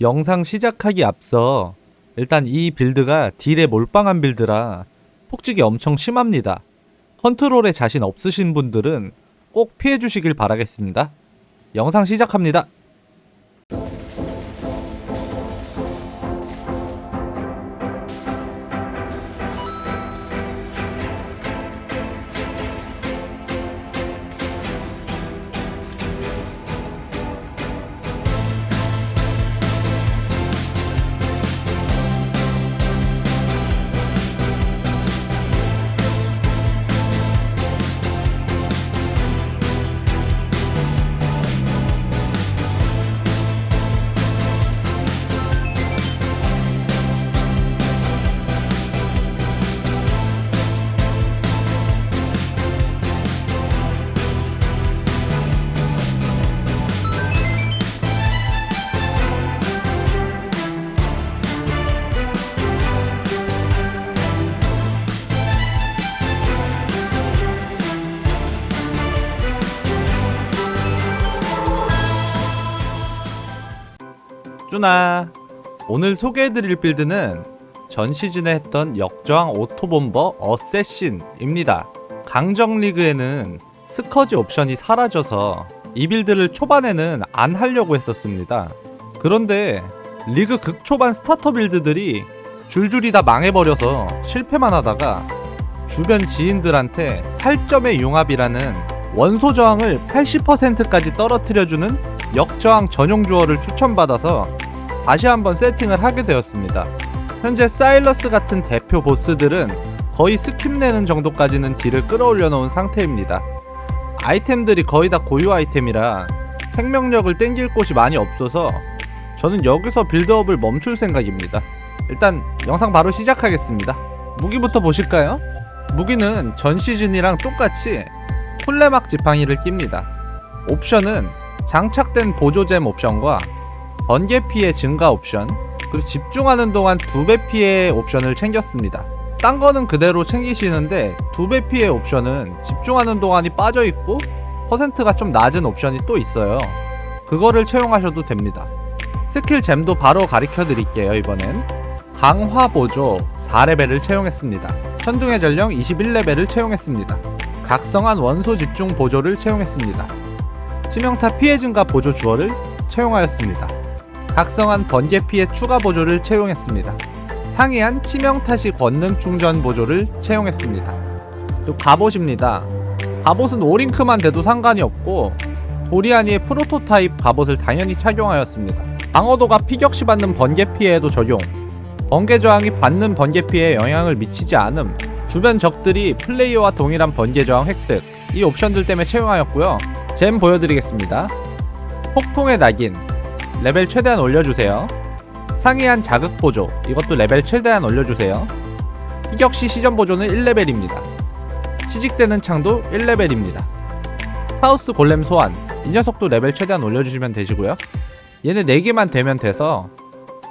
영상 시작하기 앞서 일단 이 빌드가 딜에 몰빵한 빌드라 폭직이 엄청 심합니다. 컨트롤에 자신 없으신 분들은 꼭 피해 주시길 바라겠습니다. 영상 시작합니다. 쭈나 오늘 소개해드릴 빌드는 전 시즌에 했던 역저항 오토본버 어세신입니다. 강정 리그에는 스커지 옵션이 사라져서 이 빌드를 초반에는 안 하려고 했었습니다. 그런데 리그 극초반 스타터 빌드들이 줄줄이 다 망해버려서 실패만 하다가 주변 지인들한테 살점의 융합이라는 원소 저항을 80%까지 떨어뜨려주는 역저항 전용 주어를 추천받아서 다시 한번 세팅을 하게 되었습니다. 현재 사일러스 같은 대표 보스들은 거의 스킵 내는 정도까지는 딜을 끌어올려 놓은 상태입니다. 아이템들이 거의 다 고유 아이템이라 생명력을 땡길 곳이 많이 없어서 저는 여기서 빌드업을 멈출 생각입니다. 일단 영상 바로 시작하겠습니다. 무기부터 보실까요? 무기는 전 시즌이랑 똑같이 콜레막 지팡이를 낍니다. 옵션은 장착된 보조잼 옵션과 번개 피해 증가 옵션 그리고 집중하는 동안 두 배 피해 옵션을 챙겼습니다. 딴 거는 그대로 챙기시는데 두 배 피해 옵션은 집중하는 동안이 빠져 있고 퍼센트가 좀 낮은 옵션이 또 있어요. 그거를 채용하셔도 됩니다. 스킬 잼도 바로 가르쳐 드릴게요, 이번엔. 강화 보조 4레벨을 채용했습니다. 천둥의 전령 21레벨을 채용했습니다. 각성한 원소 집중 보조를 채용했습니다. 치명타 피해 증가 보조 주어를 채용하였습니다. 각성한 번개 피해 추가 보조를 채용했습니다. 상이한 치명 타 시 권능 충전 보조를 채용했습니다. 또 갑옷입니다. 갑옷은 오링크만 돼도 상관이 없고 도리아니의 프로토타입 갑옷을 당연히 착용하였습니다. 방어도가 피격시 받는 번개 피해에도 적용. 번개 저항이 받는 번개 피해에 영향을 미치지 않음. 주변 적들이 플레이어와 동일한 번개 저항 획득. 이 옵션들 때문에 채용하였고요. 잼 보여드리겠습니다. 폭풍의 낙인. 레벨 최대한 올려주세요. 상이한 자극 보조. 이것도 레벨 최대한 올려주세요. 피격시 시전 보조는 1레벨입니다. 취직되는 창도 1레벨입니다. 하우스 골렘 소환. 이 녀석도 레벨 최대한 올려주시면 되시고요. 얘네 4개만 되면 돼서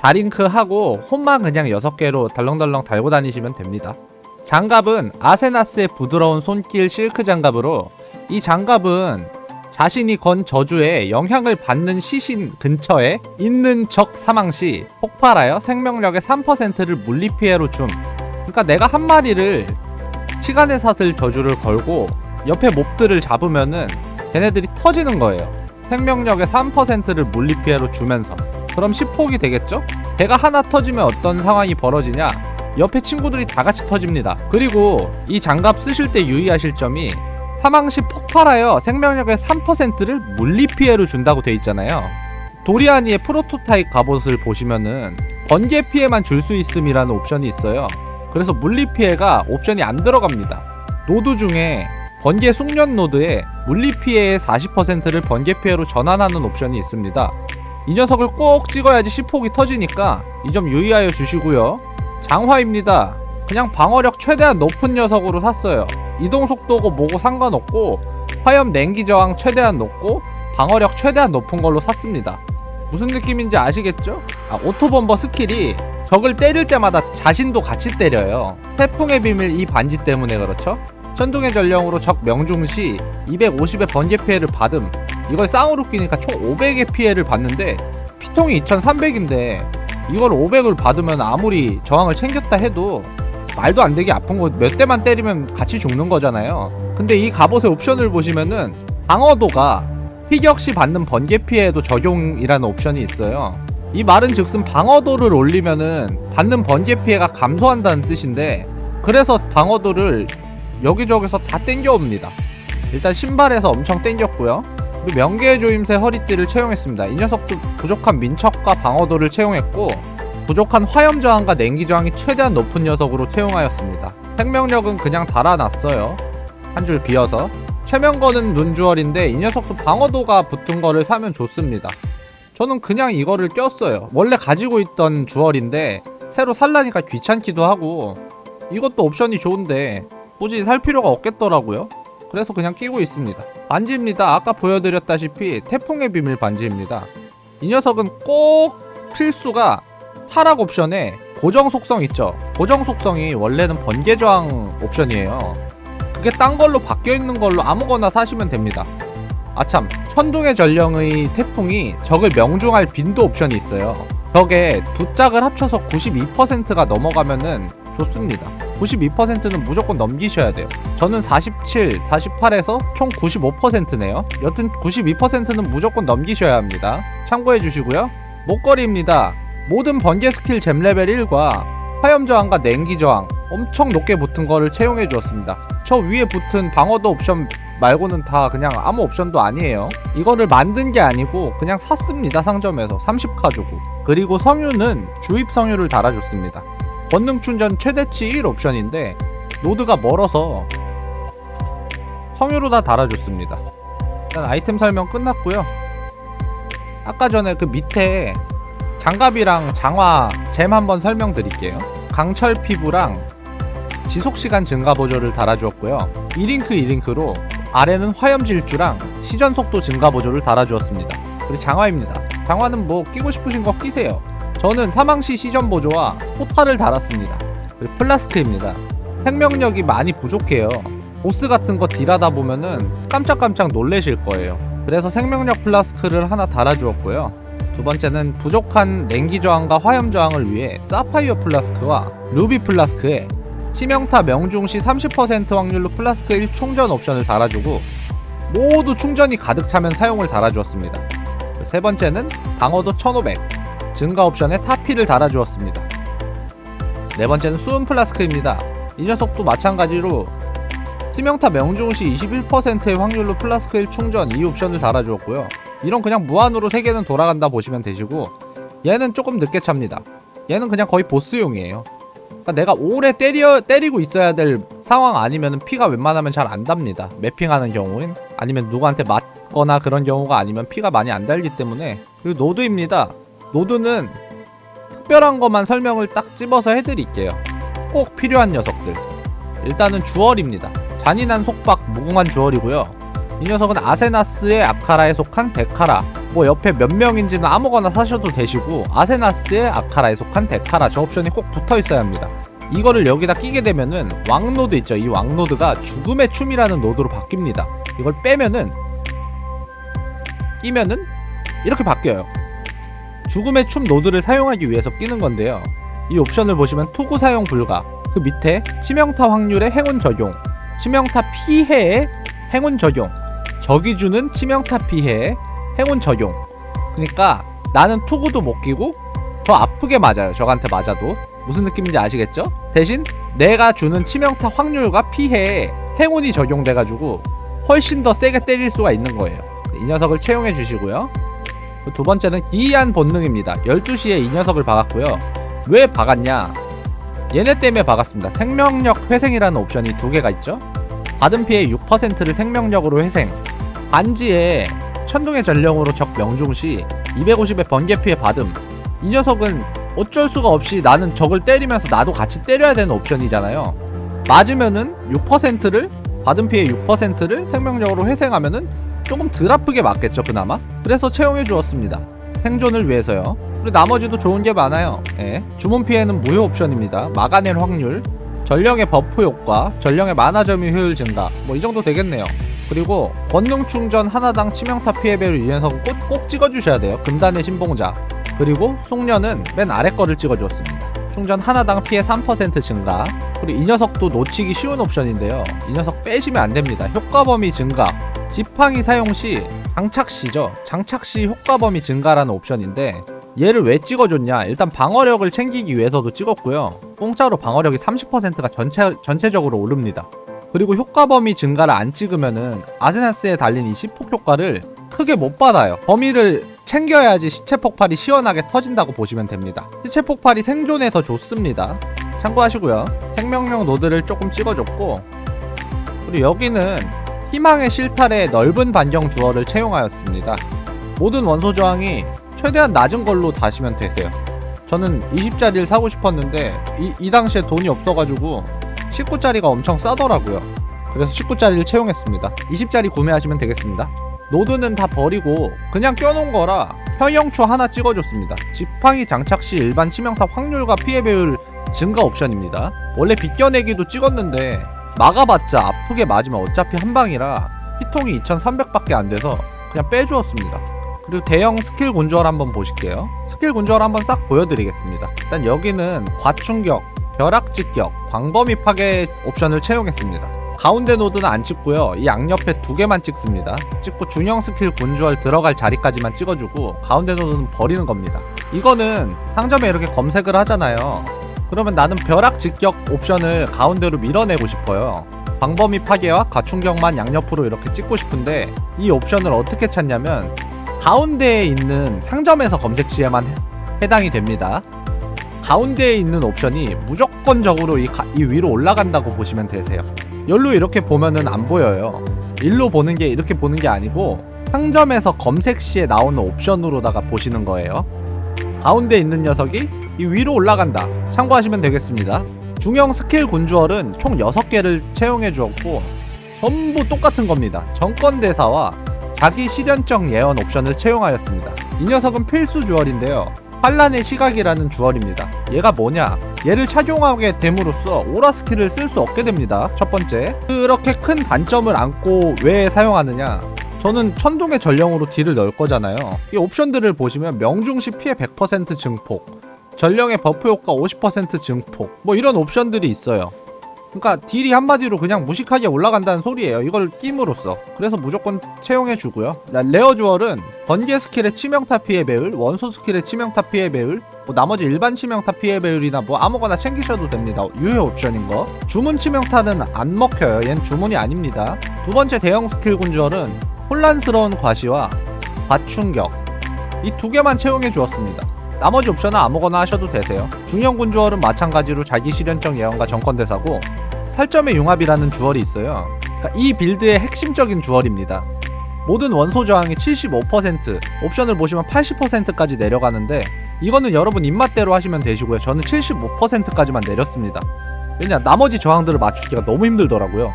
4링크 하고 홈만 그냥 6개로 덜렁덜렁 달고 다니시면 됩니다. 장갑은 아세나스의 부드러운 손길 실크 장갑으로 이 장갑은 자신이 건 저주에 영향을 받는 시신 근처에 있는 적 사망 시 폭발하여 생명력의 3%를 물리 피해로 줌. 그러니까 내가 한 마리를 시간의 사슬 저주를 걸고 옆에 몹들을 잡으면은 걔네들이 터지는 거예요. 생명력의 3%를 물리 피해로 주면서. 그럼 10폭이 되겠죠? 걔가 하나 터지면 어떤 상황이 벌어지냐? 옆에 친구들이 다 같이 터집니다. 그리고 이 장갑 쓰실 때 유의하실 점이 사망 시 폭발하여 생명력의 3%를 물리 피해로 준다고 돼 있잖아요. 도리아니의 프로토타입 갑옷을 보시면은 번개 피해만 줄 수 있음이라는 옵션이 있어요. 그래서 물리 피해가 옵션이 안 들어갑니다. 노드 중에 번개 숙련 노드에 물리 피해의 40%를 번개 피해로 전환하는 옵션이 있습니다. 이 녀석을 꼭 찍어야지 10폭이 터지니까 이 점 유의하여 주시고요. 장화입니다. 그냥 방어력 최대한 높은 녀석으로 샀어요. 이동 속도고 뭐고 상관없고 화염 냉기 저항 최대한 높고 방어력 최대한 높은 걸로 샀습니다. 무슨 느낌인지 아시겠죠? 아, 오토범버 스킬이 적을 때릴 때마다 자신도 같이 때려요. 태풍의 비밀 이 반지 때문에 그렇죠? 천둥의 전령으로 적 명중 시 250의 번개 피해를 받음. 이걸 쌍으로 끼니까 총 500의 피해를 받는데 피통이 2300인데 이걸 500을 받으면 아무리 저항을 챙겼다 해도 말도 안 되게 아픈 거 몇 대만 때리면 같이 죽는 거잖아요. 근데 이 갑옷의 옵션을 보시면은 방어도가 피격 시 받는 번개 피해에도 적용이라는 옵션이 있어요. 이 말은 즉슨 방어도를 올리면은 받는 번개 피해가 감소한다는 뜻인데 그래서 방어도를 여기저기서 다 땡겨옵니다. 일단 신발에서 엄청 땡겼고요. 명계의 조임새 허리띠를 채용했습니다. 이 녀석도 부족한 민첩과 방어도를 채용했고 부족한 화염 저항과 냉기 저항이 최대한 높은 녀석으로 채용하였습니다. 생명력은 그냥 달아놨어요. 한 줄 비어서. 최명거는 눈주얼인데 이 녀석도 방어도가 붙은 거를 사면 좋습니다. 저는 그냥 이거를 꼈어요. 원래 가지고 있던 주얼인데 새로 살라니까 귀찮기도 하고 이것도 옵션이 좋은데 굳이 살 필요가 없겠더라고요. 그래서 그냥 끼고 있습니다. 반지입니다. 아까 보여드렸다시피 태풍의 비밀 반지입니다. 이 녀석은 꼭 필수가 타락 옵션에 고정 속성 있죠. 고정 속성이 원래는 번개 저항 옵션이에요. 그게 딴 걸로 바뀌어 있는 걸로 아무거나 사시면 됩니다. 아참, 천둥의 전령의 태풍이 적을 명중할 빈도 옵션이 있어요. 적에 두 짝을 합쳐서 92%가 넘어가면은 좋습니다. 92%는 무조건 넘기셔야 돼요. 저는 47, 48에서 총 95%네요. 여튼 92%는 무조건 넘기셔야 합니다. 참고해 주시고요. 목걸이입니다. 모든 번개 스킬 잼 레벨 1과 화염 저항과 냉기 저항 엄청 높게 붙은 거를 채용해 주었습니다. 저 위에 붙은 방어도 옵션 말고는 다 그냥 아무 옵션도 아니에요. 이거를 만든 게 아니고 그냥 샀습니다 상점에서 30카 주고. 그리고 성유는 주입 성유를 달아줬습니다. 권능 충전 최대치 1 옵션인데 노드가 멀어서 성유로 다 달아줬습니다. 일단 아이템 설명 끝났고요. 아까 전에 그 밑에 장갑이랑 장화 잼 한번 설명드릴게요. 강철 피부랑 지속 시간 증가 보조를 달아주었고요. 2링크 2링크로 아래는 화염 질주랑 시전 속도 증가 보조를 달아주었습니다. 그리고 장화입니다. 장화는 뭐 끼고 싶으신 거 끼세요. 저는 사망시 시전 보조와 포탈을 달았습니다. 그리고 플라스크입니다. 생명력이 많이 부족해요. 보스 같은 거 딜하다 보면은 깜짝깜짝 놀래실 거예요. 그래서 생명력 플라스크를 하나 달아주었고요. 두 번째는 부족한 냉기 저항과 화염 저항을 위해 사파이어 플라스크와 루비 플라스크에 치명타 명중 시 30% 확률로 플라스크 1 충전 옵션을 달아주고 모두 충전이 가득 차면 사용을 달아주었습니다. 세 번째는 방어도 1500 증가 옵션에 타피를 달아주었습니다. 네 번째는 수은 플라스크입니다. 이 녀석도 마찬가지로 치명타 명중 시 21%의 확률로 플라스크 1 충전 이 옵션을 달아주었고요. 이런 그냥 무한으로 3개는 돌아간다 보시면 되시고 얘는 조금 늦게 찹니다. 얘는 그냥 거의 보스용이에요. 그러니까 내가 오래 때려 때리고 있어야 될 상황 아니면 피가 웬만하면 잘 안 답니다. 매핑하는 경우엔 아니면 누구한테 맞거나 그런 경우가 아니면 피가 많이 안 달기 때문에 그리고 노드입니다. 노드는 특별한 것만 설명을 딱 집어서 해드릴게요. 꼭 필요한 녀석들. 일단은 주얼입니다. 잔인한 속박 무궁한 주얼이고요. 이 녀석은 아세나스의 아카라에 속한 데카라. 뭐 옆에 몇 명인지는 아무거나 사셔도 되시고 아세나스의 아카라에 속한 데카라 저 옵션이 꼭 붙어 있어야 합니다. 이거를 여기다 끼게 되면은 왕노드 있죠. 이 왕노드가 죽음의 춤이라는 노드로 바뀝니다. 이걸 빼면은 끼면은 이렇게 바뀌어요. 죽음의 춤 노드를 사용하기 위해서 끼는 건데요. 이 옵션을 보시면 투구 사용 불가. 그 밑에 치명타 확률의 행운 적용, 치명타 피해의 행운 적용, 적이 주는 치명타 피해의 행운 적용. 그러니까 나는 투구도 못 끼고 더 아프게 맞아요. 적한테 맞아도 무슨 느낌인지 아시겠죠? 대신 내가 주는 치명타 확률과 피해에 행운이 적용돼가지고 훨씬 더 세게 때릴 수가 있는 거예요. 이 녀석을 채용해 주시고요. 그두 번째는 기이한 본능입니다. 12시에 이 녀석을 박았고요. 왜 박았냐? 얘네 때문에 박았습니다. 생명력 회생이라는 옵션이 두 개가 있죠. 받은 피해 6%를 생명력으로 회생. 반지에 천둥의 전령으로 적 명중 시 250의 번개 피해 받음. 이 녀석은 어쩔 수가 없이 나는 적을 때리면서 나도 같이 때려야 되는 옵션이잖아요. 맞으면은 6%를 받은 피해 6%를 생명력으로 회생하면은 조금 덜 아프게 맞겠죠 그나마? 그래서 채용해 주었습니다. 생존을 위해서요. 그리고 나머지도 좋은 게 많아요. 예. 주문 피해는 무효 옵션입니다. 막아낼 확률 전령의 버프 효과 전령의 만화 점유 효율 증가. 뭐 이 정도 되겠네요 그리고 권능 충전 하나당 치명타 이 녀석은 꼭, 꼭 찍어주셔야 돼요 금단의 신봉자 그리고 숙련은 맨 아래 거를 찍어주었습니다. 충전 하나당 피해 3% 증가. 그리고 이 녀석도 놓치기 쉬운 옵션인데요. 이 녀석 빼시면 안 됩니다. 효과 범위 증가. 지팡이 사용 시 장착 시죠. 장착 시 효과 범위 증가라는 옵션인데 얘를 왜 찍어줬냐? 일단 방어력을 챙기기 위해서도 찍었고요. 공짜로 방어력이 30%가 전체 전체적으로 오릅니다. 그리고 효과 범위 증가를 안 찍으면은 아세나스에 달린 이 시폭 효과를 크게 못 받아요. 범위를 챙겨야지 시체 폭발이 시원하게 터진다고 보시면 됩니다. 시체 폭발이 생존에 더 좋습니다. 참고하시고요. 생명력 노드를 조금 찍어줬고 그리고 여기는 희망의 실탈의 넓은 반경 주어를 채용하였습니다. 모든 원소 저항이 최대한 낮은 걸로 다시면 되세요. 저는 20짜리를 사고 싶었는데 이, 이 당시에 돈이 없어가지고 19짜리가 엄청 싸더라고요. 그래서 19짜리를 채용했습니다. 20짜리 구매하시면 되겠습니다. 노드는 다 버리고 그냥 껴놓은 거라 현영초 하나 찍어줬습니다. 지팡이 장착 시 일반 치명타 확률과 피해 배율 증가 옵션입니다. 원래 빗겨내기도 찍었는데 막아봤자 아프게 맞으면 어차피 한 방이라 피통이 2300밖에 안 돼서 그냥 빼주었습니다. 그리고 대형 스킬 군주얼 한번 보실게요. 스킬 군주얼 한번 싹 보여드리겠습니다. 일단 여기는 과충격, 벼락 직격, 광범위 파괴 옵션을 채용했습니다. 가운데 노드는 안 찍고요. 이 양옆에 두 개만 찍습니다. 찍고 중형 스킬 군주얼 들어갈 자리까지만 찍어주고 가운데 노드는 버리는 겁니다. 이거는 상점에 이렇게 검색을 하잖아요. 그러면 나는 벼락 직격 옵션을 가운데로 밀어내고 싶어요. 광범위 파괴와 가충격만 양옆으로 이렇게 찍고 싶은데 이 옵션을 어떻게 찾냐면 가운데에 있는 상점에서 검색 시에만 해- 해당이 됩니다. 가운데에 있는 옵션이 무조건 적으로 이, 가- 이 위로 올라간다고 보시면 되세요. 열로 이렇게 보면은 안 보여요. 일로 보는 게 이렇게 보는 게 아니고 상점에서 검색 시에 나오는 옵션으로다가 보시는 거예요. 가운데 있는 녀석이 이 위로 올라간다. 참고하시면 되겠습니다. 중형 스킬 군주얼은 총 6개를 채용해 주었고 전부 똑같은 겁니다. 정권 대사와 자기 실현적 예언 옵션을 채용하였습니다. 이 녀석은 필수 주얼인데요. 환란의 시각이라는 주얼입니다. 얘가 뭐냐? 얘를 착용하게 됨으로써 오라 스킬을 쓸 수 없게 됩니다. 첫 번째. 그렇게 큰 단점을 안고 왜 사용하느냐? 저는 천둥의 전령으로 딜을 넣을 거잖아요. 이 옵션들을 보시면 명중시 피해 100% 증폭, 전령의 버프 효과 50% 증폭, 뭐 이런 옵션들이 있어요. 그러니까 딜이 한마디로 그냥 무식하게 올라간다는 소리예요. 이걸 끼므로써. 그래서 무조건 채용해 주고요. 레어 주얼은 번개 스킬의 치명타 피해 배율, 원소 스킬의 치명타 피해 배율, 뭐 나머지 일반 치명타 피해 배율이나 뭐 아무거나 챙기셔도 됩니다. 유효 옵션인 거. 주문 치명타는 안 먹혀요. 얜 주문이 아닙니다. 두 번째 대형 스킬 군주얼은 혼란스러운 과시와 과충격 이 두 개만 채용해 주었습니다. 나머지 옵션은 아무거나 하셔도 되세요. 중형 군주얼은 마찬가지로 자기 실현적 예언과 정권 대사고 살점의 융합이라는 주얼이 있어요. 그러니까 이 빌드의 핵심적인 주얼입니다. 모든 원소 저항이 75%, 옵션을 보시면 80%까지 내려가는데 이거는 여러분 입맛대로 하시면 되시고요. 저는 75%까지만 내렸습니다. 왜냐 나머지 저항들을 맞추기가 너무 힘들더라고요.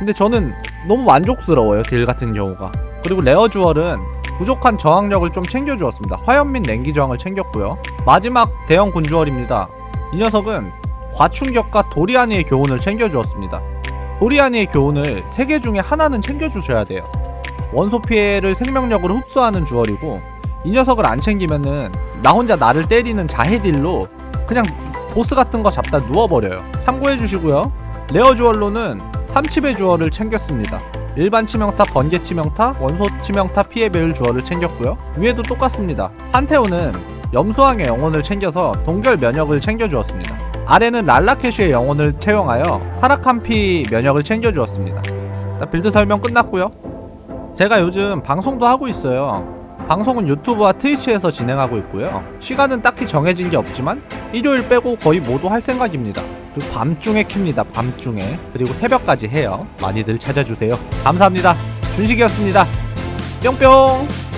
근데 저는 너무 만족스러워요 딜 같은 경우가. 그리고 레어 주얼은 부족한 저항력을 좀 챙겨주었습니다. 화염 및 냉기 저항을 챙겼고요. 마지막 대형 군주얼입니다. 이 녀석은 과충격과 도리아니의 교훈을 챙겨주었습니다. 도리아니의 교훈을 3개 중에 하나는 챙겨주셔야 돼요. 원소 피해를 생명력으로 흡수하는 주얼이고 이 녀석을 안 챙기면은 나 혼자 나를 때리는 자해딜로 그냥 보스 같은 거 잡다 누워버려요. 참고해 주시고요. 레어 주얼로는 3칩의 주얼을 챙겼습니다. 일반 치명타, 번개 치명타, 원소 치명타 피해 배율 주얼을 챙겼고요. 위에도 똑같습니다. 판테온은 염소왕의 영혼을 챙겨서 동결 면역을 챙겨주었습니다. 아래는 랄라캐시의 영혼을 채용하여 타락한 피 면역을 챙겨주었습니다. 빌드 설명 끝났고요. 제가 요즘 방송도 하고 있어요. 방송은 유튜브와 트위치에서 진행하고 있고요. 시간은 딱히 정해진 게 없지만 일요일 빼고 거의 모두 할 생각입니다. 그리고 밤중에 킵니다. 밤중에. 그리고 새벽까지 해요. 많이들 찾아주세요. 감사합니다. 준식이었습니다. 뿅뿅!